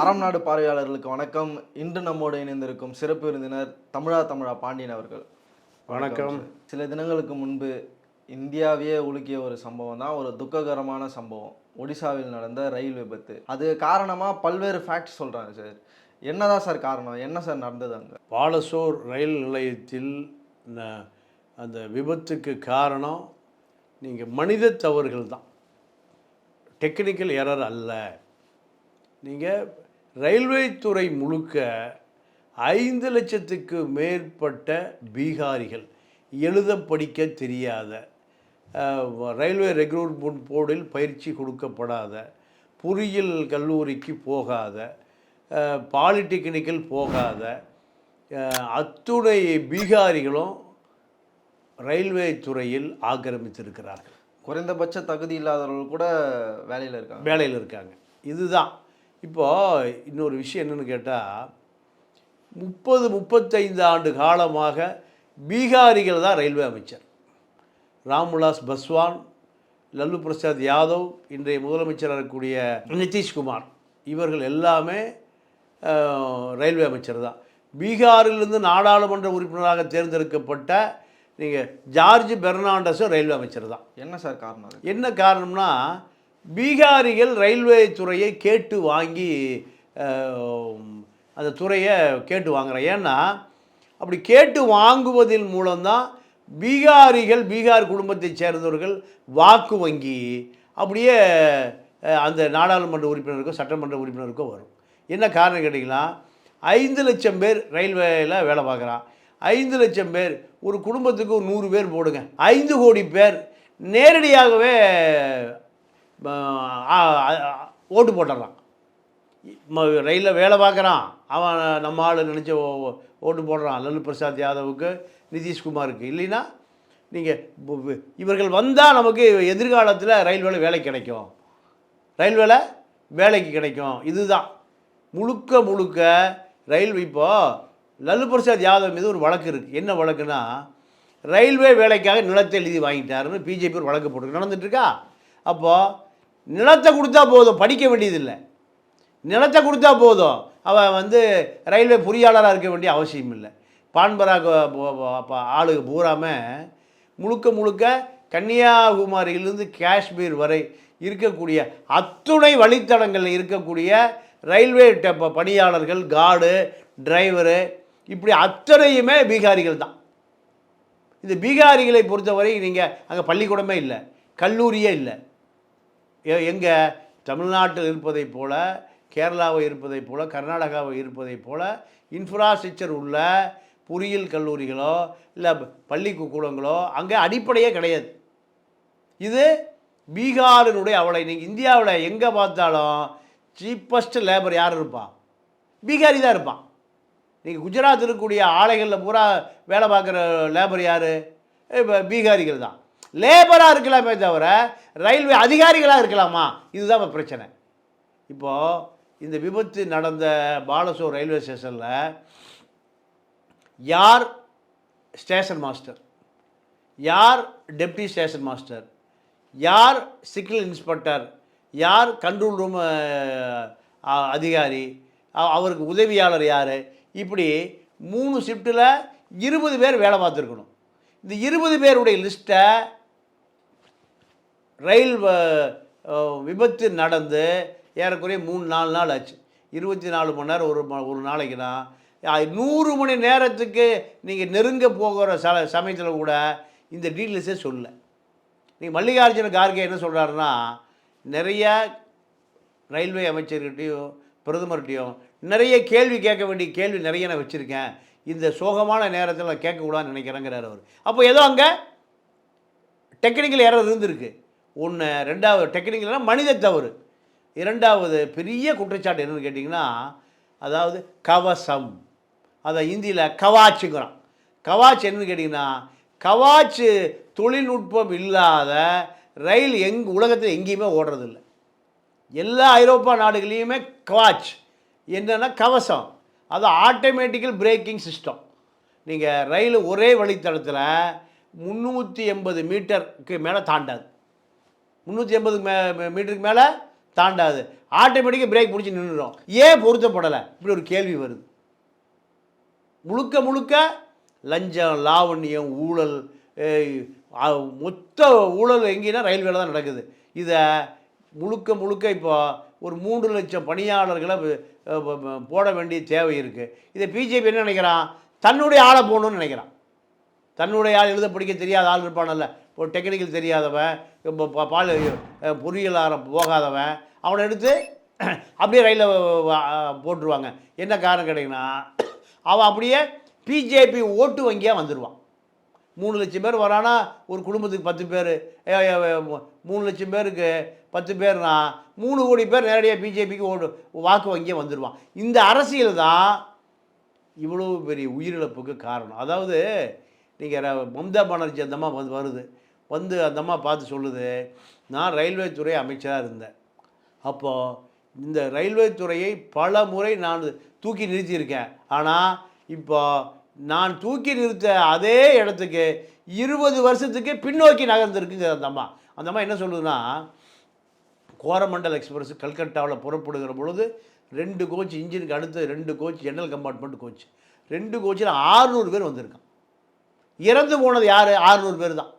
அறம் நாடு பார்வையாளர்களுக்கு வணக்கம். இன்று நம்மோடு இணைந்திருக்கும் சிறப்பு விருந்தினர் தமிழா தமிழா பாண்டியன் அவர்கள். வணக்கம். சில தினங்களுக்கு முன்பு இந்தியாவையே உலுக்கிய ஒரு சம்பவம் தான் ஒரு துக்ககரமான சம்பவம். ஒடிசாவில் நடந்த ரயில் விபத்து. அது காரணமா பல்வேறு ஃபேக்ட்ஸ் சொல்றாங்க சார் என்னதான் சார் காரணம்? என்ன சார் நடந்தது அங்க? பாலசோர் ரயில் நிலையத்தில் அந்த விபத்துக்கு காரணம் நீங்கள் மனித தவறுகள் தான். டெக்னிக்கல் எரர் அல்ல. நீங்கள் ரயில்வே துறை முழுக்க ஐந்து லட்சத்துக்கு மேற்பட்ட பீகாரிகள் எழுத படிக்க தெரியாத ரயில்வே ரெக்ரூட்மெண்ட் போர்டில் பயிற்சி கொடுக்கப்படாத பொறியியல் கல்லூரிக்கு போகாத பாலிடெக்னிக்கல் போகாத அத்துணை பீகாரிகளும் ரயில்வே துறையில் ஆக்கிரமித்திருக்கிறார்கள். குறைந்தபட்ச தகுதி இல்லாதவர்கள் கூட வேலையில இருக்காங்க. வேலையில் இருக்காங்க. இதுதான். இப்போது இன்னொரு விஷயம் என்னன்னு கேட்டால் முப்பது முப்பத்தைந்து ஆண்டு காலமாக பீகாரிகள் தான் ரயில்வே அமைச்சர். ராம்விலாஸ் பஸ்வான் லல்லு பிரசாத் யாதவ் இன்றைய முதலமைச்சராக இருக்கக்கூடிய நிதிஷ்குமார் இவர்கள் எல்லாமே ரயில்வே அமைச்சர் தான். பீகாரிலிருந்து நாடாளுமன்ற உறுப்பினராக தேர்ந்தெடுக்கப்பட்ட நீங்கள் ஜார்ஜ் பெர்னாண்டஸும் ரயில்வே அமைச்சர் தான். என்ன சார் காரணம் என்ன காரணம்னா பீகாரிகள் ரயில்வே துறையை கேட்டு வாங்கி அந்த துறையை கேட்டு வாங்குகிறேன் ஏன்னா அப்படி கேட்டு வாங்குவதின் மூலம்தான் பீகாரிகள் பீகார் குடும்பத்தைச் சேர்ந்தவர்கள் வாக்கு வங்கி அப்படியே அந்த நாடாளுமன்ற உறுப்பினருக்கோ சட்டமன்ற உறுப்பினருக்கோ வரும். என்ன காரணம் கேட்டிங்கன்னா ஐந்து லட்சம் பேர் ரயில்வேயில் வேலை பார்க்குறான் ஐந்து லட்சம் பேர் ஒரு குடும்பத்துக்கு ஒரு நூறு பேர் போடுங்க. ஐந்து கோடி பேர் நேரடியாகவே ஓட்டு போட்டுடுறான் ரயிலில் வேலை பார்க்குறான். அவன் நம்ம ஆள் நினச்ச ஓட்டு போடுறான். லல்லு பிரசாத் யாதவுக்கு நிதிஷ்குமாருக்கு இல்லைன்னா நீங்கள் இவர்கள் வந்தால் நமக்கு எதிர்காலத்தில் ரயில்வேல வேலை கிடைக்கும். ரயில்வேல வேலைக்கு கிடைக்கும். இதுதான். முழுக்க முழுக்க ரயில்வே இப்போது லல்லு பிரசாத் யாதவ் மீது ஒரு வழக்கு இருக்குது என்ன வழக்குன்னா ரயில்வே வேலைக்காக நிலத்தை எழுதி வாங்கிட்டாருன்னு பிஜேபி ஒரு வழக்கு போட்டு நடந்துட்டுருக்கா அப்போது நிலத்தை கொடுத்தா போதும் படிக்க வேண்டியதில்லை. நிலத்தை கொடுத்தா போதும். அவன் வந்து ரயில்வே பொறியாளராக இருக்க வேண்டிய அவசியம் இல்லை. பான்பராக ஆளுக பூராமல் முழுக்க முழுக்க கன்னியாகுமரியிலிருந்து காஷ்மீர் வரை இருக்கக்கூடிய அத்துணை வழித்தடங்களில் இருக்கக்கூடிய ரயில்வே பணியாளர்கள் கார்டு டிரைவரு இப்படி அத்தனையுமே பீகாரிகள் தான். இந்த பீகாரிகளை பொறுத்தவரை நீங்கள் அங்கே பள்ளிக்கூடமே இல்லை கல்லூரியே இல்லை. எங்கே தமிழ்நாட்டில் இருப்பதைப் போல கேரளாவை இருப்பதைப் போல கர்நாடகாவை இருப்பதைப் போல இன்ஃப்ராஸ்ட்ரக்சர் உள்ள பொறியியல் கல்லூரிகளோ இல்லை பள்ளிக்கூடங்களோ அங்கே அடிப்படையே கிடையாது. இது பீகாரினுடைய அவளை நீங்கள் இந்தியாவில் எங்கே பார்த்தாலும் சீப்பஸ்ட் லேபர் யார் இருப்பான் பீகாரி தான் இருப்பான் நீங்கள் குஜராத் இருக்கக்கூடிய ஆலைகளில் பூரா வேலை பார்க்குற லேபர் யார்? இப்போ பீகாரிகள் தான். லேபராக இருக்கலாமே தவிர ரயில்வே அதிகாரிகளாக இருக்கலாமா? இதுதான் இப்போ பிரச்சனை. இப்போது இந்த விபத்து நடந்த பாலசோர் ரயில்வே ஸ்டேஷனில் யார் ஸ்டேஷன் மாஸ்டர்? யார் டெப்டி ஸ்டேஷன் மாஸ்டர்? யார் சிக்னல் இன்ஸ்பெக்டர்? யார் கண்ட்ரோல் ரூம் அதிகாரி? அவருக்கு உதவியாளர் யார்? இப்படி மூணு ஷிஃப்ட்டில் இருபது பேர் வேலை பார்த்துருக்கணும். இந்த இருபது பேருடைய லிஸ்ட்டை ரயில் விபத்து நடந்து ஏறக்குறைய மூணு நாலு நாள் ஆச்சு. இருபத்தி நாலு மணி நேரம் ஒரு ஒரு நாளைக்குனா அஹ் நூறு மணி நேரத்துக்கு நீங்கள் நெருங்க போகிற ச சமயத்தில் கூட இந்த டீட்டெயில்ஸே சொல்லலை. நீங்கள் மல்லிகார்ஜுன கார்கே என்ன சொல்கிறாருன்னா நிறைய ரயில்வே அமைச்சர்கிட்டையும் பிரதமர்கிட்டையும் நிறைய கேள்வி கேட்க வேண்டிய கேள்வி நிறைய நான் வச்சுருக்கேன். இந்த சோகமான நேரத்தில் கேட்கக்கூடாதுன்னு நினைக்கிறேங்கிறார் அவர். அப்போ ஏதோ அங்கே டெக்னிக்கல் எரர் இருந்திருக்கு. ஒன்று ரெண்டாவது டெக்னிக்கலாம் மனித தவறு. இரண்டாவது பெரிய குற்றச்சாட்டு என்னென்னு கேட்டிங்கன்னா அதாவது கவசம். அதை இந்தியில் கவாச்சுங்கிறான். கவாச் என்னன்னு கேட்டிங்கன்னா கவாச்சு தொழில்நுட்பம் இல்லாத ரயில் எங் உலகத்தில் எங்கேயுமே ஓடுறதில்ல. எல்லா ஐரோப்பா நாடுகளையுமே கவாச் என்னென்னா கவசம். அது ஆட்டோமேட்டிக்கல் பிரேக்கிங் சிஸ்டம் நீங்கள் ரயில் ஒரே வழித்தடத்தில் முந்நூற்றி எண்பது மீட்டருக்கு மேலே தாண்டாது. முந்நூற்றி எண்பது மே மீட்டருக்கு மேலே தாண்டாது. ஆட்டோமேட்டிக்காக பிரேக் பிடிச்சி நின்றுடும் ஏன் பொருத்தப்படலை? இப்படி ஒரு கேள்வி வருது. முழுக்க முழுக்க லஞ்சம் லாவண்யம் ஊழல் மொத்த ஊழல் எங்கேன்னா ரயில்வேல தான் நடக்குது. இதை முழுக்க முழுக்க இப்போ ஒரு மூன்று லட்சம் பணியாளர்களை போட வேண்டிய தேவை இருக்குது இதை பிஜேபி என்ன நினைக்கிறான்? தன்னுடைய ஆளை போகணும்னு நினைக்கிறான். தன்னுடைய ஆள் எழுத படிக்க தெரியாத ஆள் இருப்பானல்ல. ஒரு டெக்னிக்கல் தெரியாதவன் இப்போ பால் பொறியியலார போகாதவன் அவனை எடுத்து அப்படியே ரயிலில் போட்டுருவாங்க. என்ன காரணம் கிடைக்குன்னா அவன் அப்படியே பிஜேபி ஓட்டு வங்கியாக வந்துடுவான் மூணு லட்சம் பேர் வரானா ஒரு குடும்பத்துக்கு பத்து பேர் மூணு லட்சம் பேருக்கு பத்து பேர்னா மூணு கோடி பேர் நேரடியாக பிஜேபிக்கு ஓட்டு வாக்கு வங்கியாக வந்துடுவான் இந்த அரசியல் தான் இவ்வளோ பெரிய உயிரிழப்புக்கு காரணம். அதாவது நீங்கள் மம்தா பானர்ஜி அந்த அம்மா வந்து வருது. வந்து அந்த அம்மா பார்த்து சொல்லுது நான் ரயில்வே துறை அமைச்சராக இருந்தேன். அப்போது இந்த ரயில்வே துறையை பல முறை நான் தூக்கி நிறுத்தியிருக்கேன். ஆனால் இப்போ நான் தூக்கி நிறுத்த அதே இடத்துக்கு இருபது வருஷத்துக்கு பின்னோக்கி நகர்ந்துருக்குங்க அந்த அம்மா. அந்த அம்மா என்ன சொல்லுதுன்னா கோரமண்டல் எக்ஸ்பிரஸ் கல்கட்டாவில் புறப்படுகிற பொழுது ரெண்டு கோச் இன்ஜினுக்கு அடுத்து ரெண்டு கோச் ஜெனரல் கம்பார்ட்மெண்ட் கோச். ரெண்டு கோச்சில் ஆறுநூறு பேர் வந்திருக்கான் இறந்து போனது யார்? ஆறுநூறு பேர் தான்.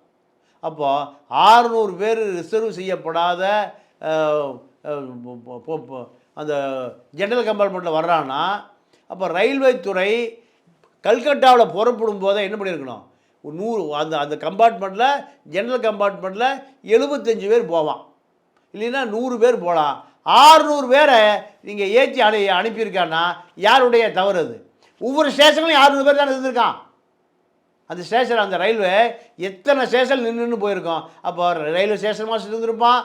அப்போது ஆறுநூறு பேர் ரிசர்வ் செய்யப்படாத அந்த ஜென்ரல் கம்பார்ட்மெண்ட்டில் வர்றான்னா அப்போ ரயில்வே துறை கல்கட்டாவில் புறப்படும் போதே என்ன பண்ணியிருக்கணும்? நூறு அந்த அந்த கம்பார்ட்மெண்ட்டில் ஜென்ரல் கம்பார்ட்மெண்ட்டில் எழுபத்தஞ்சு பேர் போவான். இல்லைன்னா நூறு பேர் போகலாம் ஆறுநூறு பேரை நீங்கள் ஏற்றி அனு அனுப்பியிருக்கான்னா யாருடைய தவறு அது? ஒவ்வொரு ஸ்டேஷன்லையும் ஆறுநூறு பேர் தான் இருந்திருக்கான். அந்த ஸ்டேஷன் அந்த ரயில்வே எத்தனை ஸ்டேஷன் நின்று போயிருக்கோம். அப்போ ரயில்வே ஸ்டேஷன் மாஸ்டர் இருந்திருப்பான்.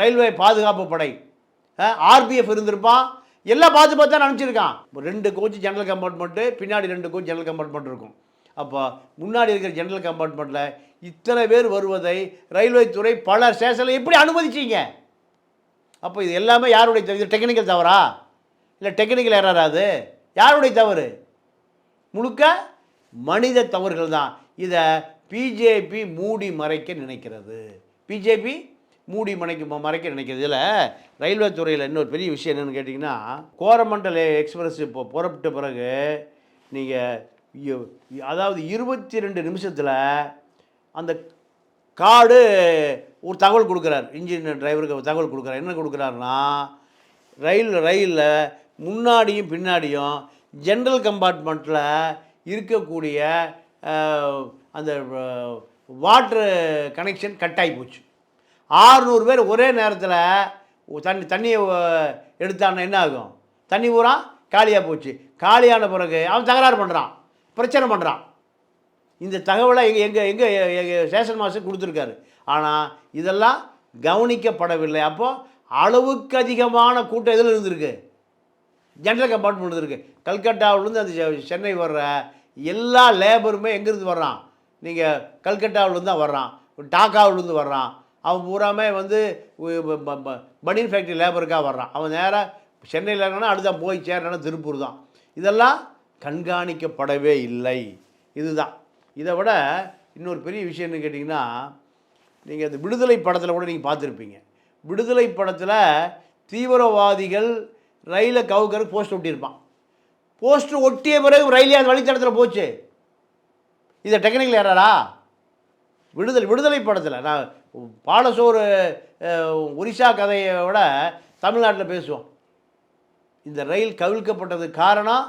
ரயில்வே பாதுகாப்பு படை. ஆர்பிஎஃப் இருந்திருப்பான். எல்லாம் பார்த்து பார்த்து தான் அனுப்பிச்சிருக்கான் ரெண்டு கோச் ஜெனரல் கம்பார்ட்மெண்ட்டு பின்னாடி ரெண்டு கோச் ஜெனரல் கம்பார்ட்மெண்ட் இருக்கும். அப்போ முன்னாடி இருக்கிற ஜெனரல் கம்பார்ட்மெண்ட்டில் இத்தனை பேர் வருவதை ரயில்வே துறை பல ஸ்டேஷனில் எப்படி அனுமதிச்சீங்க? அப்போ இது எல்லாமே யாருடைய இது டெக்னிக்கல் தவறா? இல்லை டெக்னிக்கல் எரரா அது? யாருடைய தவறு? முழுக்க மனித தவறுகள் தான். இதை பிஜேபி மூடி மறைக்க நினைக்கிறது. பிஜேபி மூடி மறைக்க மறைக்க நினைக்கிறது. இதில் ரயில்வே துறையில் இன்னொரு பெரிய விஷயம் என்னென்னு கேட்டிங்கன்னா கோரமண்டல் எக்ஸ்பிரஸ் இப்போ புறப்பட்ட பிறகு நீங்கள் அதாவது இருபத்தி ரெண்டு நிமிஷத்தில் அந்த காடு ஒரு தகவல் கொடுக்குறார். இன்ஜினியர் டிரைவருக்கு தகவல் கொடுக்குறார். என்ன கொடுக்குறாருன்னா ரயில் ரயிலில் முன்னாடியும் பின்னாடியும் ஜென்ரல் கம்பார்ட்மெண்ட்டில் இருக்கக்கூடிய அந்த வாட்ரு கனெக்ஷன் கட் ஆகி போச்சு. ஆறுநூறு பேர் ஒரே நேரத்தில் தண்ணி தண்ணியை எடுத்தான்னா என்ன ஆகும்? தண்ணி பூரா காலியாக போச்சு. காலியான பிறகு அவன் தகராறு பண்ணுறான் பிரச்சனை பண்ணுறான் இந்த தகவலை எங்கள் எங்கே எங்கள் ஸ்டேஷன் மாஸ்டர் கொடுத்துருக்காரு. ஆனால் இதெல்லாம் கவனிக்கப்படவில்லை. அப்போது அளவுக்கு அதிகமான கூட்டம் எதில் இருந்திருக்கு? ஜென்ரல் கம்பார்ட்மெண்ட் இருக்குது கல்கட்டாவிலேருந்து அந்த செ- சென்னை வர்ற எல்லா லேபருமே எங்கேருந்து வர்றான்? நீங்கள் கல்கட்டாவிலேருந்து தான் வர்றான். டாக்காவிலேருந்து வர்றான். அவன் பூராமே வந்து பனியன் ஃபேக்ட்ரி லேபருக்காக வர்றான். அவன் நேராக சென்னையில் இருந்தானா அடுத்த போய் சேர்றானா திருப்பூர் தான். இதெல்லாம் கண்காணிக்கப்படவே இல்லை. இதுதான். இதை விட இன்னொரு பெரிய விஷயம்னு கேட்டிங்கன்னா நீங்கள் அந்த விடுதலை படத்தில் கூட நீங்கள் பார்த்துருப்பீங்க. விடுதலை படத்தில் தீவிரவாதிகள் ரயிலை கவுக்கற போஸ்ட் ஒட்டியிருப்பான். போஸ்ட்டு ஒட்டிய பிறகு ரயிலே அந்த வழித்தடத்தில் போச்சு. இதை டெக்னிக்கல் ஏறாரா விடுதலை விடுதலை படத்தில். நான் பாலசோறு ஒரிசா கதையை விட தமிழ்நாட்டில் பேசுவோம். இந்த ரயில் கவிழ்க்கப்பட்டதுக்கு காரணம்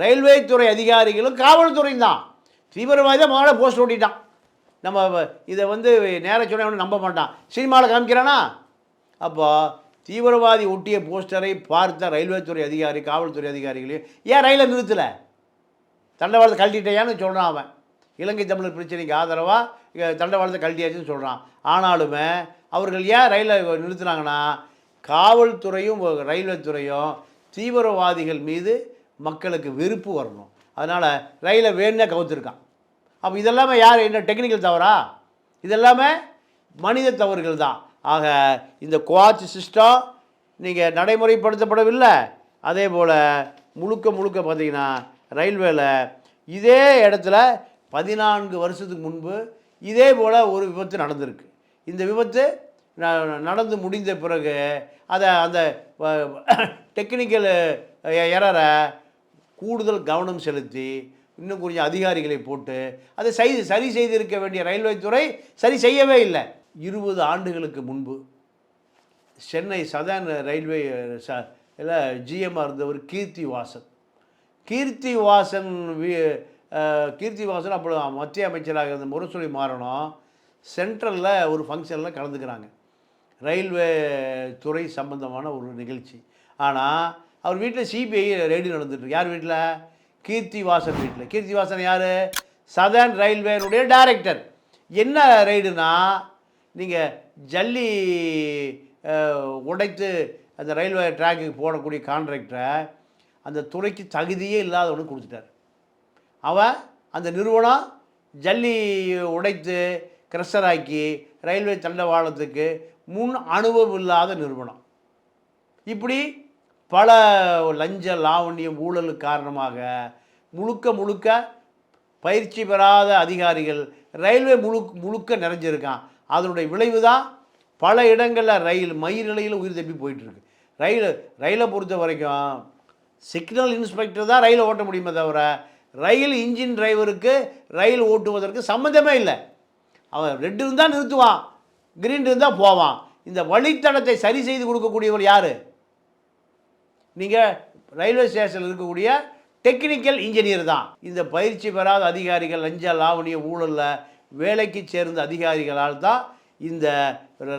ரயில்வே துறை அதிகாரிகளும் காவல்துறையும் தான். தீவிரவாதி தான் முதல்ல போஸ்ட் ஓட்டிட்டான் நம்ம இதை வந்து நேர சொன்ன நம்ப மாட்டான். சினிமாவில் காமிக்கிறானா? அப்போ தீவிரவாதி ஒட்டிய போஸ்டரை பார்த்த ரயில்வே துறை அதிகாரி காவல்துறை அதிகாரிகளையும் ஏன் ரயிலை நிறுத்தலை? தண்டவாளத்தை கழட்டிட்டேயான்னு சொல்கிறான் அவன். இலங்கை தமிழர் பிரச்சனைக்கு ஆதரவாக தண்டவாளத்தை கழட்டியாச்சுன்னு சொல்கிறான் ஆனாலுமே அவர்கள் ஏன் ரயிலை நிறுத்துனாங்கன்னா காவல்துறையும் ரயில்வே துறையும் தீவிரவாதிகள் மீது மக்களுக்கு வெறுப்பு வரணும். அதனால் ரயிலை வேணுனே கவுத்துருக்கான். அப்போ இதெல்லாமே யார்? என்ன டெக்னிக்கல் தவறா? இதெல்லாமே மனித தவறுகள் தான். ஆக இந்த குவாட்ச் சிஸ்டம் நீங்கள் நடைமுறைப்படுத்தப்படவில்லை. அதே போல் முழுக்க முழுக்க பார்த்தீங்கன்னா ரயில்வேல இதே இடத்துல பதினான்கு வருஷத்துக்கு முன்பு இதே போல் ஒரு விபத்து நடந்திருக்கு. இந்த விபத்து ந- நடந்து முடிந்த பிறகு அதை அந்த டெக்னிக்கல் எரரை கூடுதல் கவனம் செலுத்தி இன்னும் கொஞ்சம் அதிகாரிகளை போட்டு அதை சரி சரி செய்திருக்க வேண்டிய ரயில்வே துறை சரி செய்யவே இல்லை. இருபது ஆண்டுகளுக்கு முன்பு சென்னை சதன் ரயில்வே ச இல்லை ஜிஎம்மாக இருந்தவர் கீர்த்தி வாசன் கீர்த்தி வாசன் வி கீர்த்தி வாசன் அப்போ மத்திய அமைச்சராக இருந்த முரசொலி மாறணும் சென்ட்ரலில் ஒரு ஃபங்க்ஷனில் கலந்துக்கிறாங்க. ரயில்வே துறை சம்பந்தமான ஒரு நிகழ்ச்சி. ஆனால் அவர் வீட்டில் சிபிஐ ரெய்டு நடந்துட்டு யார் வீட்டில் கீர்த்தி வாசன் வீட்டில் கீர்த்தி வாசன் யார் சதர்ன் ரயில்வேனுடைய டைரக்டர் என்ன ரைடுனா நீங்கள் ஜல்லி உடைத்து அந்த ரயில்வே ட்ராக்குக்கு போடக்கூடிய கான்ட்ராக்டரை அந்த துறைக்கு தகுதியே இல்லாதவனுக்கு கொடுத்துட்டார். அவன் அந்த நிறுவனம் ஜல்லி உடைத்து கிரஷராக்கி ரயில்வே தண்டவாளத்துக்கு முன் அனுபவம் இல்லாத நிறுவனம். இப்படி பல லஞ்ச லாவண்யம் ஊழல் காரணமாக முழுக்க முழுக்க பயிற்சி பெறாத அதிகாரிகள் ரயில்வே முழு முழுக்க நிறைஞ்சிருக்கான். அதனுடைய விளைவு தான் பல இடங்களில் ரயில் மயிர் நிலையில் உயிர் தப்பி போயிட்டுருக்கு. ரயில் ரயிலை பொறுத்த வரைக்கும் சிக்னல் இன்ஸ்பெக்டர் தான் ரயிலை ஓட்ட முடியுமே தவிர ரயில் இன்ஜின் டிரைவருக்கு ரயில் ஓட்டுவதற்கு சம்மந்தமே இல்லை. அவன் ரெட் இருந்தால் நிறுத்துவான் கிரீன் இருந்தால் போவான். இந்த வழித்தடத்தை சரி செய்து கொடுக்கக்கூடியவர் யார்? நீங்கள் ரயில்வே ஸ்டேஷனில் இருக்கக்கூடிய டெக்னிக்கல் இன்ஜினியர் தான். இந்த பயிற்சி பெறாத அதிகாரிகள் லஞ்ச லாவணிய ஊழலில் வேலைக்கு சேர்ந்த அதிகாரிகளால் தான் இந்த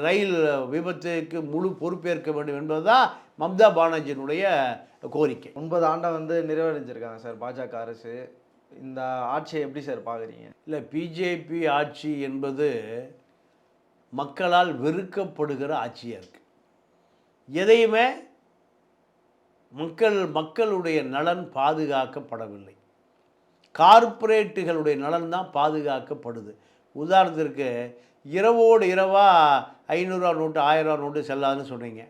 ரயில் விபத்துக்கு முழு பொறுப்பேற்க வேண்டும் என்பது தான் மம்தா பானர்ஜியினுடைய கோரிக்கை. ஒன்பது ஆண்டை வந்து நிறைவடைஞ்சிருக்காங்க சார் பாஜக அரசு. இந்த ஆட்சியை எப்படி சார் பார்க்குறீங்க? இல்லை பிஜேபி ஆட்சி என்பது மக்களால் வெறுக்கப்படுகிற ஆட்சியாக இருக்குது எதையுமே மக்கள் மக்களுடைய நலன் பாதுகாக்கப்படவில்லை. கார்ப்பரேட்டுகளுடைய நலன் தான் பாதுகாக்கப்படுது. உதாரணத்திற்கு இரவோடு இரவாக ஐநூறுரூவா நோட்டு ஆயிரரூவா நோட்டு செல்லாதுன்னு சொன்னீங்க.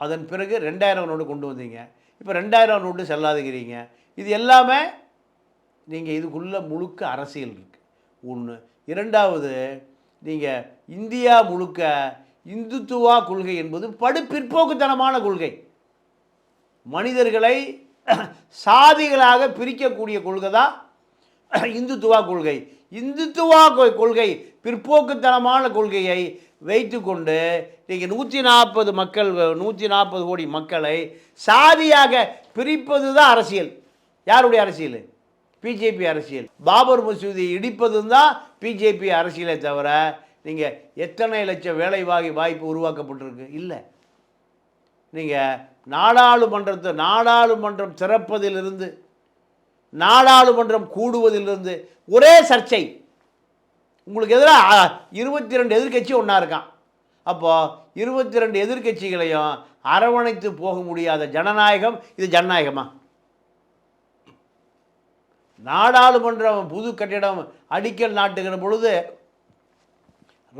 அதன் பிறகு ரெண்டாயிரம் நோட்டு கொண்டு வந்தீங்க. இப்போ ரெண்டாயிரம் நோட்டு செல்லாதுங்கிறீங்க. இது எல்லாமே நீங்கள் இதுக்குள்ளே முழுக்க அரசியல் இருக்குது ஒன்று இரண்டாவது நீங்கள் இந்தியா முழுக்க இந்துத்துவா கொள்கை என்பது படு பிற்போக்குத்தனமான கொள்கை. மனிதர்களை சாதிகளாக பிரிக்கக்கூடிய கொள்கை தான் இந்துத்துவா கொள்கை. இந்துத்துவா கொ- கொள்கை பிற்போக்குத்தனமான கொள்கையை வைத்துக்கொண்டு நீங்கள் நூற்றி நாற்பது மக்கள் நூற்றி நாற்பது கோடி மக்களை சாதியாக பிரிப்பது தான் அரசியல். யாருடைய அரசியல்? பிஜேபி அரசியல். பாபர் மசூதி இடிப்பதும் தான் பிஜேபி அரசியலை தவிர நீங்கள் எத்தனை லட்சம் வேலை வாய்ப்பு உருவாக்கப்பட்டிருக்கு? இல்லை. நீங்கள் நாடாளுமன்றத்தை நாடாளுமன்றம் திறப்பதிலிருந்து நாடாளுமன்றம் கூடுவதிலிருந்து ஒரே சர்ச்சை. உங்களுக்கு எதிராக இருபத்தி ரெண்டு எதிர்க்கட்சி ஒன்றா இருக்கான். அப்போது இருபத்தி ரெண்டு எதிர்க்கட்சிகளையும் அரவணைத்து போக முடியாத ஜனநாயகம் இது ஜனநாயகமா? நாடாளுமன்றம் புது கட்டிடம் அடிக்கல் நாட்டுகிற பொழுது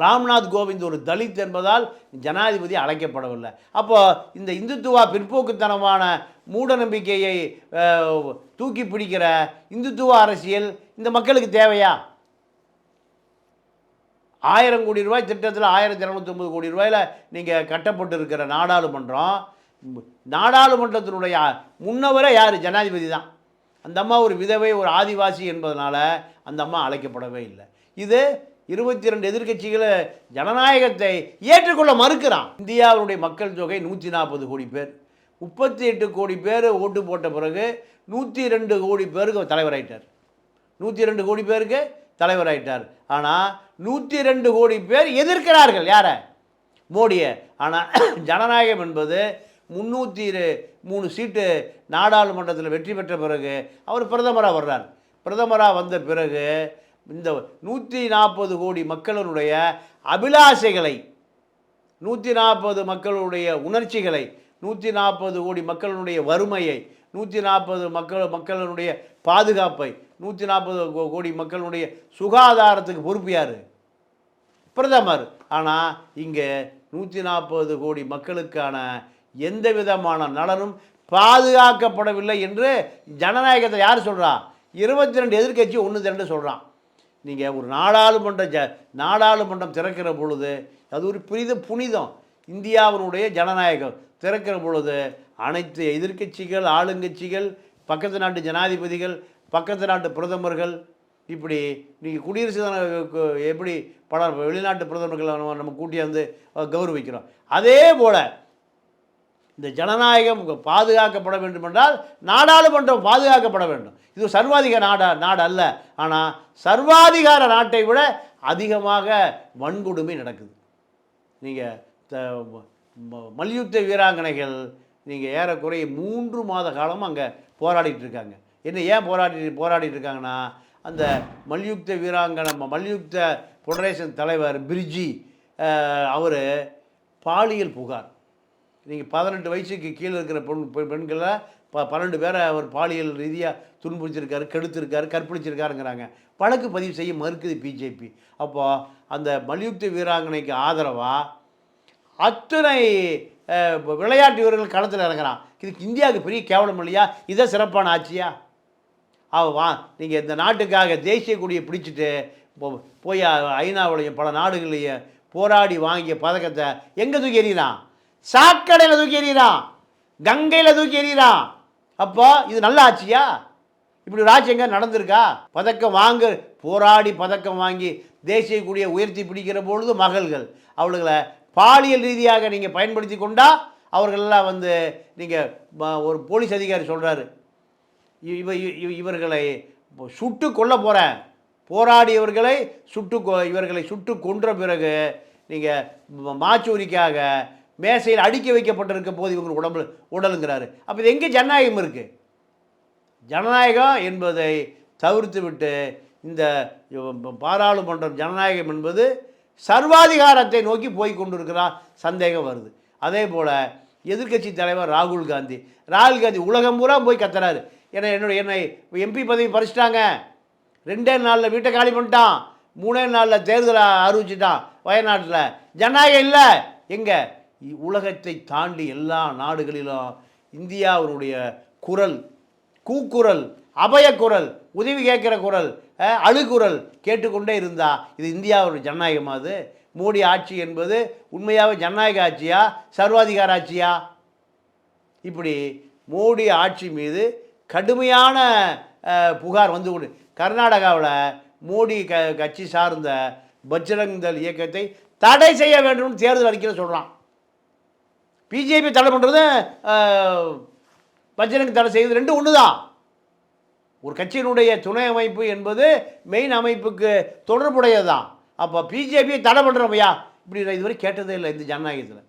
ராம்நாத் கோவிந்த் ஒரு தலித் என்பதால் ஜனாதிபதி அழைக்கப்படவில்லை. அப்போ இந்த இந்துத்துவா பிற்போக்குத்தனமான மூட நம்பிக்கையை தூக்கி பிடிக்கிற இந்துத்துவ அரசியல் இந்த மக்களுக்கு தேவையா? ஆயிரம் கோடி ரூபாய் திட்டத்தில் ஆயிரத்தி இரநூத்தொம்பது கோடி ரூபாயில் நீங்கள் கட்டப்பட்டு இருக்கிற நாடாளுமன்றம் நாடாளுமன்றத்தினுடைய முன்னவரே யார்? ஜனாதிபதி தான். அந்த அம்மா ஒரு விதவை ஒரு ஆதிவாசி என்பதனால அந்த அம்மா அழைக்கப்படவே இல்லை. இது இருபத்தி ரெண்டு எதிர்கட்சிகளை ஜனநாயகத்தை ஏற்றுக்கொள்ள மறுக்கிறான். இந்தியாவுடைய மக்கள் தொகை நூற்றி நாற்பது கோடி பேர். முப்பத்தி எட்டு கோடி பேர் ஓட்டு போட்ட பிறகு நூற்றி ரெண்டு கோடி பேருக்கு தலைவராயிட்டார் நூற்றி ரெண்டு கோடி பேருக்கு தலைவராயிட்டார் ஆனால் நூற்றி ரெண்டு கோடி பேர் எதிர்க்கிறார்கள். யாரை? மோடியை. ஆனால் ஜனநாயகம் என்பது முந்நூற்றி மூணு சீட்டு நாடாளுமன்றத்தில் வெற்றி பெற்ற பிறகு அவர் பிரதமராக வர்றார். பிரதமராக வந்த பிறகு இந்த நூற்றி நாற்பது கோடி மக்களினுடைய அபிலாஷைகளை நூற்றி நாற்பது மக்களுடைய உணர்ச்சிகளை நூற்றி நாற்பது கோடி மக்களினுடைய வறுமையை நூற்றி நாற்பது மக்கள் மக்களினுடைய பாதுகாப்பை நூற்றி நாற்பது கோடி மக்களுடைய சுகாதாரத்துக்கு பொறுப்பு யார்? பிரதமர். ஆனால் இங்கே நூற்றி நாற்பது கோடி மக்களுக்கான எந்த விதமான நலனும் பாதுகாக்கப்படவில்லை என்று ஜனநாயகத்தை யார் சொல்கிறா இருபத்தி ரெண்டு எதிர்க்கட்சி ஒன்று திரண்டு சொல்கிறான் நீங்கள் ஒரு நாடாளுமன்ற ஜ நாடாளுமன்றம் திறக்கிற பொழுது அது ஒரு புனித புனிதம். இந்தியாவினுடைய ஜனநாயகம் திறக்கிற பொழுது அனைத்து எதிர்க்கட்சிகள் ஆளுங்கட்சிகள் பக்கத்து நாட்டு ஜனாதிபதிகள் பக்கத்து நாட்டு பிரதமர்கள் இப்படி நீங்கள் குடியரசு தின- எப்படி பல வெளிநாட்டு பிரதமர்களை நம்ம நம்ம கூட்டியாந்து கௌரவிக்கிறோம். அதே போல் இந்த ஜனநாயகம் பாதுகாக்கப்பட வேண்டும் என்றால் நாடாளுமன்றம் பாதுகாக்கப்பட வேண்டும். இது சர்வாதிகார நாடா நாடு அல்ல ஆனால் சர்வாதிகார நாட்டை விட அதிகமாக வன்கொடுமை நடக்குது. நீங்கள் த மல்யுத்த வீராங்கனைகள் நீங்கள் ஏறக்குறைய மூன்று மாத காலம் அங்கே போராடிட்டு இருக்காங்க. என்ன ஏன் போராடி போராடிட்டு இருக்காங்கன்னா அந்த மல்யுத்த வீராங்கனை மல்யுத்த ஃபெடரேஷன் தலைவர் பிரிஜி அவர் பாலியல் புகார். நீங்கள் பதினெட்டு வயசுக்கு கீழே இருக்கிற பெண் பெண்களை ப பன்னெண்டு பேரை அவர் பாலியல் ரீதியாக துன்புறுத்திருக்காரு கெடுத்திருக்காரு கற்பழிச்சிருக்காருங்கிறாங்க வழக்கு பதிவு செய்ய மறுக்குது பிஜேபி அப்போது அந்த மல்யுத்த வீராங்கனைக்கு ஆதரவாக அத்தனை விளையாட்டு வீரர்கள் களத்தில் இறங்குறான் இதுக்கு இந்தியாவுக்கு பெரிய கேவலம் இல்லையா இதை சிறப்பான ஆட்சியா ஆவா வா நீங்கள் இந்த நாட்டுக்காக தேசிய கொடியை பிடிச்சிட்டு போ- போய் ஐநாவிலையும் பல நாடுகளையும் போராடி வாங்கிய பதக்கத்தை எங்கே தூக்கி எறிகிறான் சாக்கடையில் தூக்கி எறிகிறான் கங்கையில் தூக்கி எறிகிறான் அப்போ இது நல்ல ஆட்சியா இப்படி ஒரு ஆட்சி எங்கே நடந்திருக்கா? பதக்கம் வாங்க போராடி பதக்கம் வாங்கி தேசிய கொடியை உயர்த்தி பிடிக்கிற பொழுது மகள்கள். அவளுகளை பாலியல் ரீதியாக நீங்கள் பயன்படுத்தி கொண்டா அவர்களெல்லாம் வந்து நீங்கள் ஒரு போலீஸ் அதிகாரி சொல்கிறாரு இவ இவ- இவர்களை சுட்டு கொல்ல போகிறேன் போராடியவர்களை சுட்டு கொ- இவர்களை சுட்டு கொன்ற பிறகு நீங்கள் மாச்சூரிக்காக மேசையில் அடுக்கி வைக்கப்பட்டிருக்க போது இவங்க உடம்புல உடலுங்கிறாரு. அப்போ இது எங்கே ஜனநாயகம் இருக்குது ஜனநாயகம் என்பதை தவிர்த்து விட்டு இந்த பாராளுமன்றம் ஜனநாயகம் என்பது சர்வாதிகாரத்தை நோக்கி போய் கொண்டிருக்கிறா சந்தேகம் வருது. அதே போல் எதிர்க்கட்சி தலைவர் ராகுல் காந்தி ராகுல் காந்தி உலகம் பூரா போய் கத்துறாரு. ஏன்னா என்னுடைய என்னை எம்பி பதவி பறிச்சிட்டாங்க. ரெண்டே நாளில் வீட்டை காலி பண்ணிட்டான். மூணே நாளில் தேர்தலை அறிவிச்சிட்டான். வயநாட்டில். ஜனநாயகம் இல்லை. எங்கே? உலகத்தை தாண்டி எல்லா நாடுகளிலும் இந்தியாவினுடைய குரல் கூக்குரல் அபயக்குரல் உதவி கேட்குற குரல் அழுகுரல் கேட்டுக்கொண்டே இருந்தா இது இந்தியாவோட ஜனநாயகமா அது. மோடி ஆட்சி என்பது உண்மையாகவே ஜனநாயக ஆட்சியா சர்வாதிகார ஆட்சியா? இப்படி மோடி ஆட்சி மீது கடுமையான புகார் வந்து கொண்டு கர்நாடகாவில் மோடி க கட்சி சார்ந்த பஜ்ரங் தள் இயக்கத்தை தடை செய்ய வேண்டும்னு தேர்தல் அறிக்கையில் சொல்கிறான் பிஜேபி தடை பண்ணுறது பஜ்ரங் தடை செய்வது ரெண்டும் ஒன்று தான் ஒரு கட்சியினுடைய துணை அமைப்பு என்பது மெயின் அமைப்புக்கு தொடர்புடையது? தான் அப்போ பிஜேபியை தடை பண்ணுறோமையா இப்படி நான் இதுவரை கேட்டதே இல்லை இந்த ஜனநாயகத்தில்.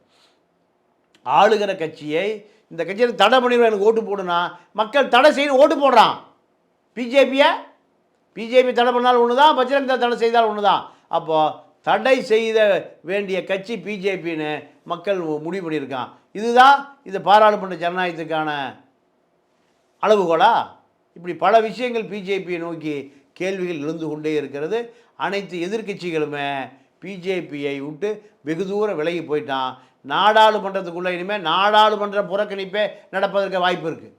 ஆளுகிற கட்சியை இந்த கட்சியில் தடை பண்ணிடுவோம் எனக்கு ஓட்டு போடுனா மக்கள் தடை செய்து ஓட்டு போடுறான். பிஜேபியை? பிஜேபி தடை பண்ணாலும் ஒன்று தான் பஜ்ரங் தடை செய்தால் ஒன்று தான் அப்போது தடை செய்த வேண்டிய கட்சி பிஜேபின்னு மக்கள் முடிவு பண்ணியிருக்கான். இதுதான் இந்த பாராளுமன்ற ஜனநாயகத்துக்கான அளவுகோலா? இப்படி பல விஷயங்கள் பிஜேபியை நோக்கி கேள்விகள் எழுந்து கொண்டே இருக்கிறது. அனைத்து எதிர்க்கட்சிகளுமே பிஜேபியை விட்டு வெகு தூரம் விலகி போயிட்டான். நாடாளுமன்றத்துக்குள்ளே இனிமேல் நாடாளுமன்ற புறக்கணிப்பே நடப்பதற்கு வாய்ப்பு இருக்குது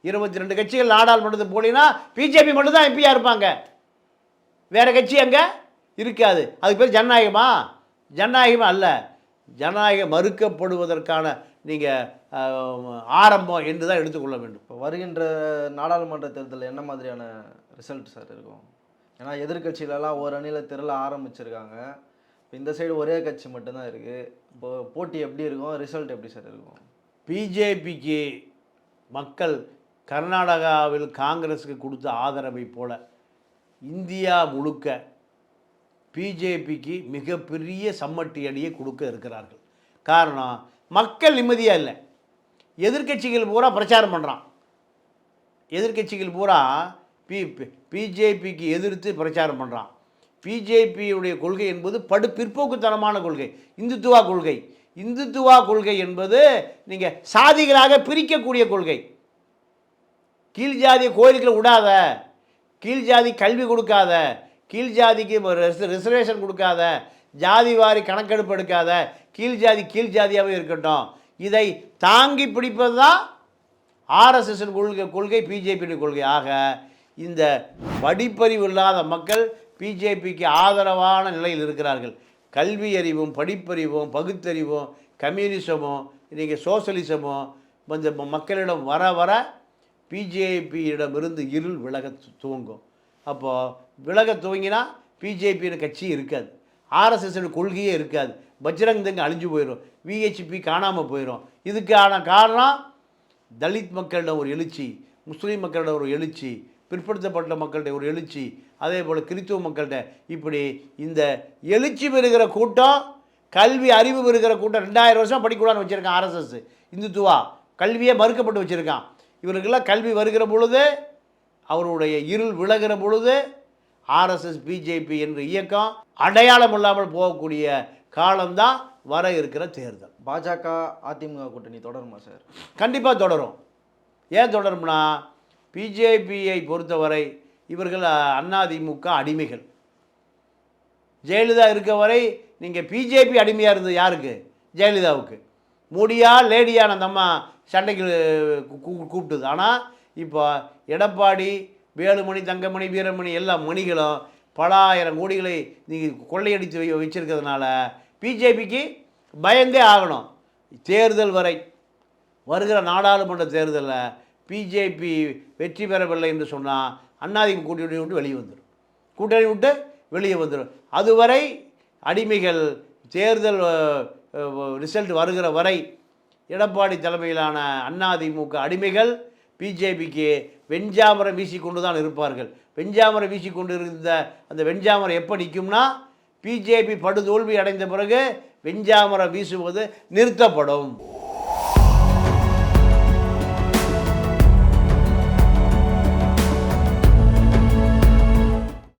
இருபத்தி ரெண்டு கட்சிகள் நாடாளுமன்றத்துக்கு போனீங்கன்னா பிஜேபி மட்டும்தான் எம்பியாக இருப்பாங்க. வேறு கட்சி அங்கே இருக்காது. அதுக்கு பேர் ஜனநாயகமா? ஜனநாயகமா அல்ல. ஜனநாயகம் மறுக்கப்படுவதற்கான நீங்கள் ஆரம்பம் என்று தான் எடுத்துக்கொள்ள வேண்டும். இப்போ வருகின்ற நாடாளுமன்ற தேர்தலில் என்ன மாதிரியான ரிசல்ட் சார் இருக்கும்? ஏன்னா எதிர்க்கட்சியிலலாம் ஒரு அணியில் திரள ஆரம்பிச்சிருக்காங்க. இப்போ இந்த சைடு ஒரே கட்சி மட்டும்தான் இருக்குது இப்போ போட்டி எப்படி இருக்கும்? ரிசல்ட் எப்படி சார் இருக்கும்? பிஜேபிக்கு மக்கள் கர்நாடகாவில் காங்கிரஸுக்கு கொடுத்த ஆதரவை போல இந்தியா முழுக்க பிஜேபிக்கு மிகப்பெரிய சம்மட்டி அடியை கொடுக்க இருக்கிறார்கள். காரணம் மக்கள் நிம்மதியாக இல்லை. எதிர்க்கட்சிகள் பூரா பிரச்சாரம் பண்ணுறான் எதிர்க்கட்சிகள் பூரா பி பிஜேபிக்கு எதிர்த்து பிரச்சாரம் பண்ணுறான் பிஜேபியுடைய கொள்கை என்பது படு பிற்போக்குத்தனமான கொள்கை. இந்துத்துவா கொள்கை. இந்துத்துவா கொள்கை என்பது நீங்கள் சாதிகளாக பிரிக்கக்கூடிய கொள்கை. கீழ் ஜாதிய கோயிலுக்குள்ள விடாத கீழ் ஜாதி கல்வி கொடுக்காத கீழ் ஜாதிக்கு ரிசர்வேஷன் கொடுக்காத ஜாதி வாரி கணக்கெடுப்பு எடுக்காத கீழ் ஜாதி கீழ் ஜாதியாகவே இருக்கட்டும். இதை தாங்கி பிடிப்பது தான் ஆர்எஸ்எஸ்ஸின் கொள்கை கொள்கை பிஜேபியின் கொள்கை. ஆக இந்த படிப்பறிவு இல்லாத மக்கள் பிஜேபிக்கு ஆதரவான நிலையில் இருக்கிறார்கள். கல்வி அறிவும் படிப்பறிவும் பகுத்தறிவும் கம்யூனிசமும் நீங்கள் சோசலிசமும் இந்த ம- மக்களிடம் வர வர பிஜேபியிடமிருந்து இருள் விலக துவங்கும் அப்போது விலக துவங்கினா பிஜேபியின் கட்சி இருக்காது. ஆர்எஸ்எஸ் கொள்கையே இருக்காது. பஜ்ரங் தங்க அழிஞ்சு போயிடும் விஹெச்பி காணாமல் போயிடும் இதுக்கான காரணம் தலித் மக்களிடம் ஒரு எழுச்சி முஸ்லீம் மக்களோட ஒரு எழுச்சி பிற்படுத்தப்பட்ட மக்கள்கிட்ட ஒரு எழுச்சி அதே போல் கிறித்துவ மக்கள்கிட்ட இப்படி இந்த எழுச்சி பெறுகிற கூட்டம் கல்வி அறிவு பெறுகிற கூட்டம் ரெண்டாயிரம் வருஷம் படிக்கூடாதுன்னு வச்சுருக்கான் ஆர்எஸ்எஸ். இந்துத்துவா கல்வியே மறுக்கப்பட்டு வச்சுருக்கான். இவருக்கெல்லாம் கல்வி வருகிற பொழுது அவருடைய இருள் விலகிற பொழுது ஆர்எஸ்எஸ் பிஜேபி என்ற இயக்கம் அடையாளம் இல்லாமல் போகக்கூடிய காலம்தான் வர இருக்கிற தேர்தல். பாஜக அதிமுக கூட்டணி தொடருமா சார்? கண்டிப்பாக தொடரும். ஏன் தொடரும்னா பிஜேபியை பொறுத்தவரை இவர்கள் அதிமுக அடிமைகள். ஜெயலலிதா இருக்க வரை நீங்கள் பிஜேபி அடிமையாக இருந்தது யாருக்கு? ஜெயலலிதாவுக்கு. முடியா லேடியா அந்த அம்மா சண்டைக்கு கூப்பிட்டுது. ஆனால் இப்போ எடப்பாடி வேலுமணி தங்கமணி வீரமணி எல்லா மணிகளும் பல ஆயிரம் கோடிகளை நீங்கள் கொள்ளையடித்து வை வச்சிருக்கிறதுனால பிஜேபிக்கு பயந்தே ஆகணும். தேர்தல் வரை வருகிற நாடாளுமன்ற தேர்தலில் பிஜேபி வெற்றி பெறவில்லை என்று சொன்னால் அண்ணாதிமுக கூட்டணி விட்டு வெளியே வந்துடும் கூட்டணி விட்டு வெளியே வந்துடும் அதுவரை அடிமைகள் தேர்தல் ரிசல்ட் வருகிற வரை எடப்பாடி தலைமையிலான அதிமுக அடிமைகள் பிஜேபிக்கு வெஞ்சாமரம் வீசிக்கொண்டு தான் இருப்பார்கள். வெஞ்சாமரம் வீசிக்கொண்டு இருந்த அந்த வெஞ்சாமரம் எப்போ நிற்கும்னா பிஜேபி படுதோல்வி அடைந்த பிறகு வெஞ்சாமரம் வீசுவது நிறுத்தப்படும்.